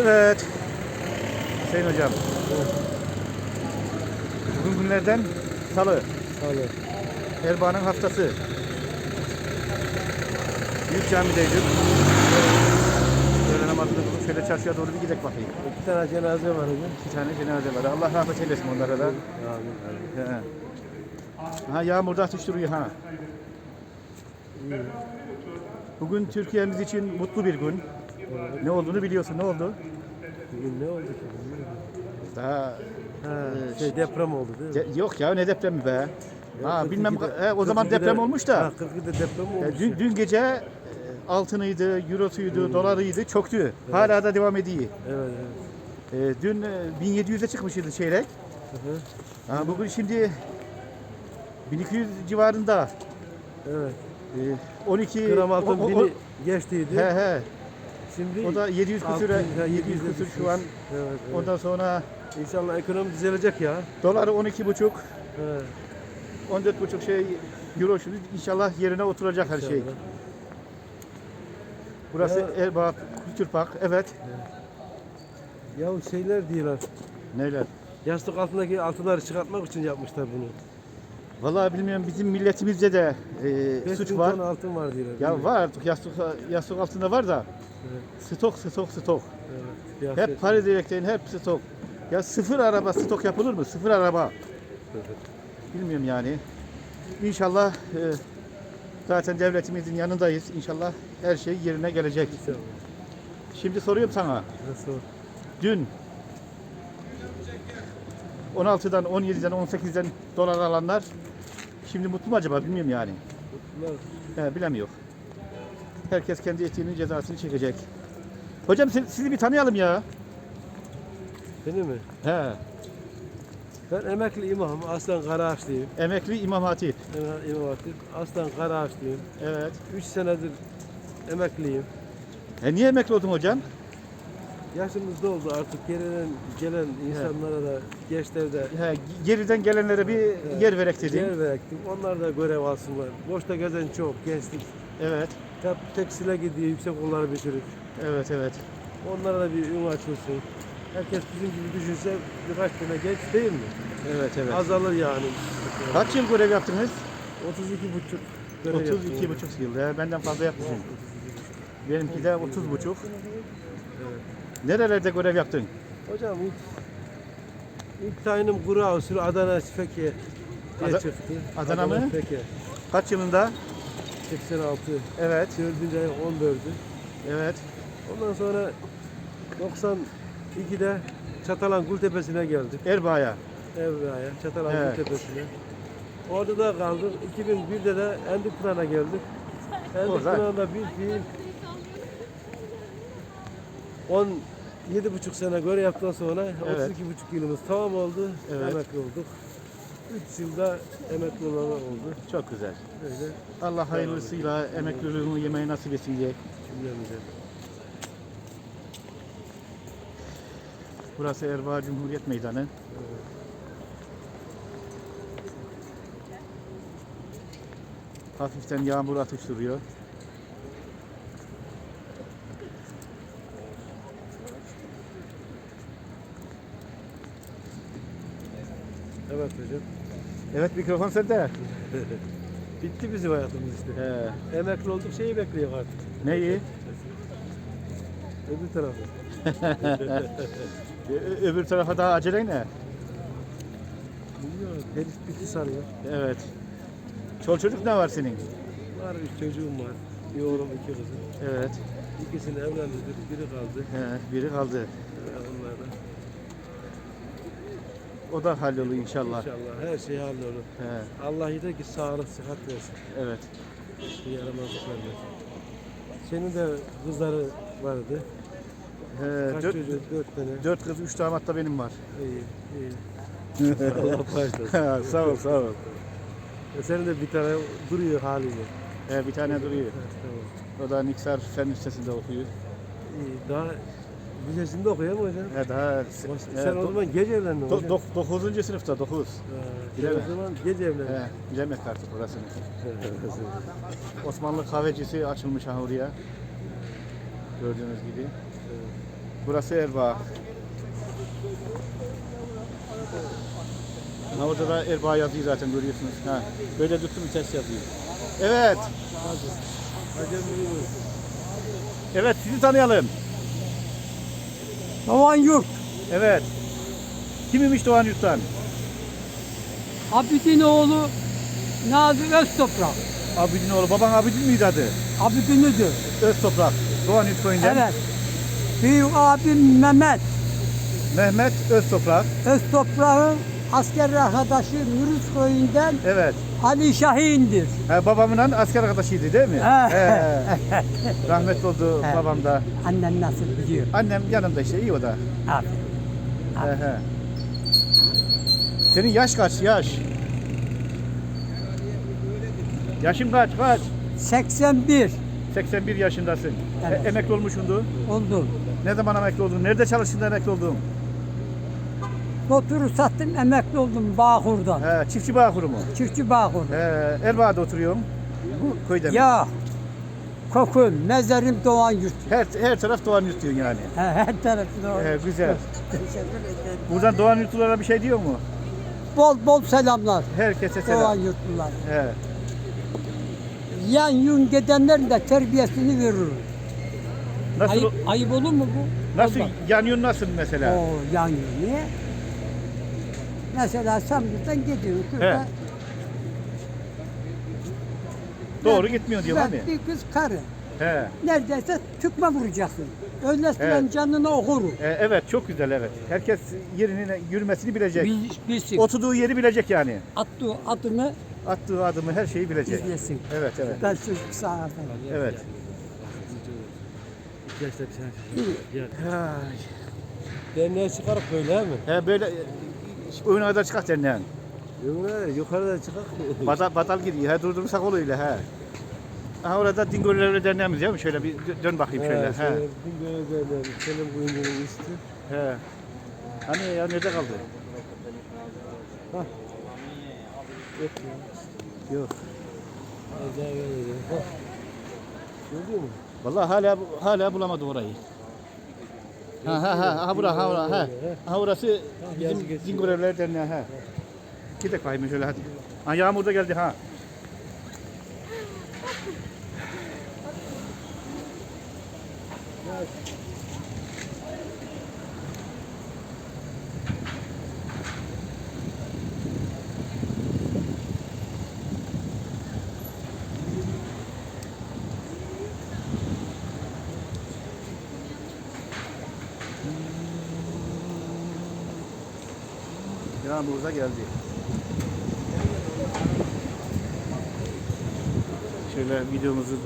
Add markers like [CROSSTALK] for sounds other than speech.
Evet. Hüseyin hocam. Bugün günlerden salı. Salı. Erbaa'nın haftası. Büyük camideydik. Öğle namazını kılıp şöyle çarşıya doğru bir gidelim bakayım. İki tane cenaze var hocam. İki tane cenaze var. Allah rahmet eylesin onlara da. Amin. amin. He. Ha yağmur da atıştırıyor ha. Bugün Türkiye'miz için mutlu bir gün. Ne olduğunu biliyorsun. Ne oldu? Bugün ne oldu ki? Daha Ha, Ee, şey deprem oldu değil mi? de- yok ya ne depremi be. Ha 42'de bilmem he, o zaman 42'de deprem olmuş da. Ha 42'de deprem E, olmuş. Dün, dün gece e, altınıydı, eurosuydu, dolarıydı, çoktu. Hala da devam ediyor. Evet evet. E, dün e, 1700'e çıkmışydı çeyrek. Hı hı. Ha, bugün şimdi 1200 civarında. Evet. E, 12 Gram o- altın o- o- bini geçtiydi. he he. Şimdi O da 700 küsüre, altın- ha, 700 700'e küsür şu an. Evet, evet. Ondan sonra İnşallah ekonomi düzelecek ya. doları 12 buçuk, Evet. 14 buçuk şey euro şimdi inşallah yerine oturacak her şey. inşallah. Burası Ya- Erbaa Kültür Park. Evet. Ya şeyler diyorlar. Neler? Yastık altındaki altınları çıkartmak için yapmışlar bunu. Vallahi bilmiyorum bizim milletimizde de e, 5 suç var. altın var diyorlar. Ya var artık yastık, yastık altında var da Evet. stok stok stok. Evet. Hep para direkten hep stok. Ya sıfır araba stok yapılır mı? Sıfır araba. Bilmiyorum yani. İnşallah e, zaten devletimizin yanındayız. İnşallah her şey yerine gelecek. İnşallah. Şimdi soruyorum sana. Nasıl? Dün 16'dan 17'den 18'den dolar alanlar şimdi mutlu mu acaba bilmiyorum yani. Bunlar He, bilemiyor. Herkes kendi etiğinin cezasını çekecek. Hocam siz- sizi bir tanıyalım ya. Beni mi? He, Ben emekli imamım. Aslan Karaağaçlıyım. emekli İmam Hatip. Emekli imam hatip. Aslan Karaağaçlıyım. Evet. 3 senedir emekliyim. E niye emekli oldun hocam? Yaşımız doldu artık gelen gelen insanlara da gençlere de He, geriden gelenlere bir yer verek dedim. yer verektim. Onlar da görev alsınlar. Boşta gezen çok gençlik. Evet. Hep tekstile gidiyor, yüksek okulları bitirip. Evet, evet. Onlara da bir ün açılsın. Herkes bizim gibi düşünse birkaç tane genç değil mi? Evet, evet. Azalır yani. Kaç yıl görev yaptınız? 32 buçuk. 32 buçuk yıl. He, benden fazla yapmışsın. Benimki de 30 buçuk. Nerelerde görev yaptın? Hocam ilk ilk tayinim kuru usulü Adana Feke diye Ada- çıktı. Adana mı? Feke. Kaç yılında? 86. Evet, 4. ayın 14'ü. evet. Ondan sonra 92'de Çatalan Gultepe'sine geldik. Erbaa'ya. Evra'ya, Çatalan Evet. Gultepe'sine. Orada da kaldık. 2001'de de Endikpınar'a geldik. Endikpınar'da bir fiil 17 buçuk sene görev yaptıktan sonra Evet. 32 buçuk yılımız tamam oldu. Evet. Emekli olduk. 3 yılda emekli olanlar oldu. Çok güzel. Böyle Allah hayırlısıyla emekliliğini yemeği nasip etsin diye. cümlemize. Burası Erbaa Cumhuriyet Meydanı. Hafiften yağmur atıştırıyor. Evet hocam. Evet mikrofon sende. [LAUGHS] Bitti bizim hayatımız işte. Ee, Emekli olduk şeyi bekliyor artık. neyi? Öbür tarafı. [LAUGHS] Ö- öbür tarafa daha acele ne? Bilmiyorum. Herif bitti sanıyor. Evet. Çol çocuk ne var senin? Var bir çocuğum var. Bir oğlum iki kızım. Evet. İkisini evlendirdik. Biri kaldı. He, biri kaldı. O da hallolur inşallah. İnşallah her şey hallolur. He, Allah yeter ki sağlık, sıhhat versin. evet. Bir yaramazlık vermesin. Senin de kızları vardı. He, Kaç dört, çocuğu? Dört tane. dört kız, üç damat da benim var. İyi, iyi. [LAUGHS] Allah bağışlasın. sağ ol, sağ ol. E, Senin de bir tane duruyor haliyle. He, bir tane duruyor. Evet, tamam. O da Niksar Fen Lisesi'nde okuyor. İyi. Daha lisesinde okuyor mu hocam? Daha Baş- he, Sen o zaman gece evlendin hocam. dok- dokuzuncu sınıfta, dokuz. Ha, Bilemem. O zaman gece evlendin. He, bilemek artık orasını. Osmanlı kahvecisi açılmış ha oraya. Gördüğünüz gibi. Burası Erbaa. Ha orada da Erbaa yazıyor zaten görüyorsunuz. Ha. Böyle tuttum ters yazıyor. Evet. Hacem Buyurun. Evet sizi tanıyalım. Doğan Yurt, Evet. Kimmiş Doğan Yurt'tan? Abidin oğlu Nazi Öztoprak. Abidin oğlu. Baban Abidin miydi adı? Abidin'idir. Öz Toprak. Doğan Yurt köyünden. Evet. Büyük abim Mehmet Mehmet Öz Toprak. Öztoprak'ın asker arkadaşı Mürüz köyünden Evet. Ali Şahin'dir. Ha, babamın asker arkadaşıydı değil mi? He. He. [LAUGHS] Rahmetli oldu He. babam da. Annen nasıl biliyor? Annem yanımda işte iyi o da. Aferin. He he. Senin yaş kaç yaş? Yaşın kaç kaç? 81 81 yaşındasın. Evet. E, emekli olmuşsundu. oldu. Ne zaman emekli oldun? Nerede çalıştın da emekli oldun? Motoru sattım emekli oldum Bağkur'dan. He, çiftçi Bağkuru mu? Çiftçi Bağkur. He, Erbaa'da oturuyorum. Bu köyde mi? Ya kokum, mezarım Doğan Yurt. Her, her taraf Doğan Yurt diyorsun yani. He, Her tarafı Doğan He, Yurt. güzel. Teşekkür ederim. Buradan Doğan Yurtlulara bir şey diyor mu? Bol bol selamlar Herkese Doğan selam. Yurtlular. He. yan yün gidenlerin de terbiyesini verir. Nasıl Ayıp, ayıp olur mu bu? nasıl Olmaz. yanıyorsun nasıl mesela? O yan yün. Niye? Mesela sen buradan gidiyorsun. Şurada Doğru gitmiyor diyor abi. bir kız karı. He. Neredeyse tükme vuracaksın. Öylesinden Evet. canını okur. E, evet çok güzel evet. Herkes yerini yürümesini bilecek. Bil, bilsin. Oturduğu yeri bilecek yani. Attığı adımı Attığı adımı her şeyi bilecek. izlesin. Evet evet. Ben çocuk sahibi. Evet. İhtiyaçta bir tane Gel. Derneğe çıkarıp böyle he mi? He böyle e, oyuna kadar çıkart derneğin. Yukarıda, yukarıda çıkak. [LAUGHS] Batal, batal gidiyor. He durdurursak oluyor öyle he. Aha orada Dingöller'le derneğimiz ya mı? Şöyle bir dö- dön bakayım şöyle. He. Bütün görevlerden senin kuyumcunun üstü. He. Hani ya nerede kaldı? Yok ya. Yok. Daha verelim. Bak. Gördün mü? Vallahi hala hala bulamadım orayı. Dingöller'le derneği ha. Gidelim bakayım şöyle hadi. Ha yağmur da geldi ha. Yağmur da geldi. Şöyle videomuzu